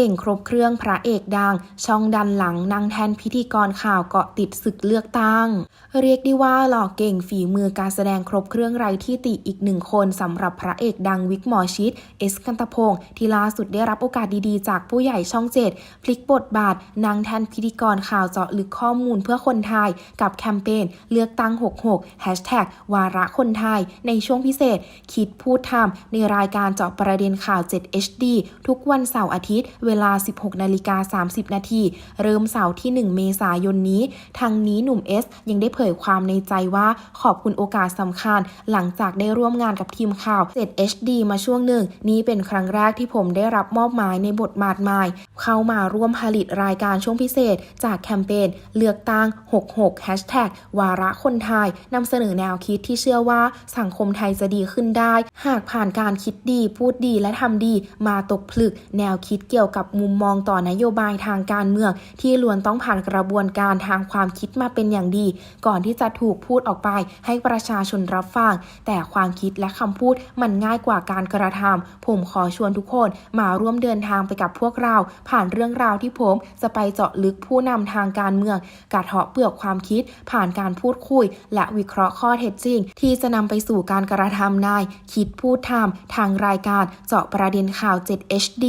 เก่งครบเครื่องพระเอกดัง ช่องดันหลังนั่งแทนพิธีกรข่าวเกาะติดศึกเลือกตั้ง เรียกได้ว่าหล่อเก่งฝีมือการแสดงครบเครื่องไรที่ติอีกหนึ่งคนสำหรับพระเอกดังวิกหมอชิดเอสกันตพงศ์ที่ล่าสุดได้รับโอกาสดีๆ จากผู้ใหญ่ช่องเจ็ดพลิกบทบาทนางแทนพิธีกรข่าวเจาะลึกข้อมูลเพื่อคนไทย กับแคมเปญเลือกตั้ง 66 Hashtag วาระคนไทย ในช่วงพิเศษ คิดพูดทำในรายการเจาะประเด็นข่าว 7 HD ทุกวันเสาร์อาทิตย์เวลา 16นาฬิกา30 นาที เริ่มเสาร์ที่ 1 เมษายนนี้ ทางนี้หนุ่มเอสยังได้เผยความในใจว่าขอบคุณโอกาสสำคัญ หลังจากได้ร่วมงานกับทีมข่าว 7 HD มาช่วงหนึ่ง นี้เป็นครั้งแรกที่ผมได้รับมอบหมายในบทบาทใหม่เข้ามาร่วมผลิตรายการช่วงพิเศษ จากแคมเปญเลือกตั้ง 66 Hashtag วาระคนไทยนำเสนอแนวคิดที่เชื่อว่าสังคมไทยจะดีขึ้นได้ หากผ่านการคิดดี พูดดีและทำดี มาตกผลึกแนวคิดเกี่ยวกับมุมมองต่อนโยบายทางการเมือง ที่ล้วนต้องผ่านกระบวนการทางความคิดมาเป็นอย่างดี ก่อนที่จะถูกพูดออกไปให้ประชาชนรับฟัง แต่ความคิดและคำพูดมันง่ายกว่าการกระทำผมขอชวนทุกคนมาร่วมเดินทางไปกับพวกเรา ผ่านเรื่องราวที่ผมจะไปเจาะลึกผู้นำทางการเมืองกระเทาะเปลือกความคิด ผ่านการพูดคุย และวิเคราะห์ข้อเท็จจริง ที่จะนำไปสู่การกระทำนาย คิดพูดทำทางรายการเจาะประเด็นข่าว 7 HD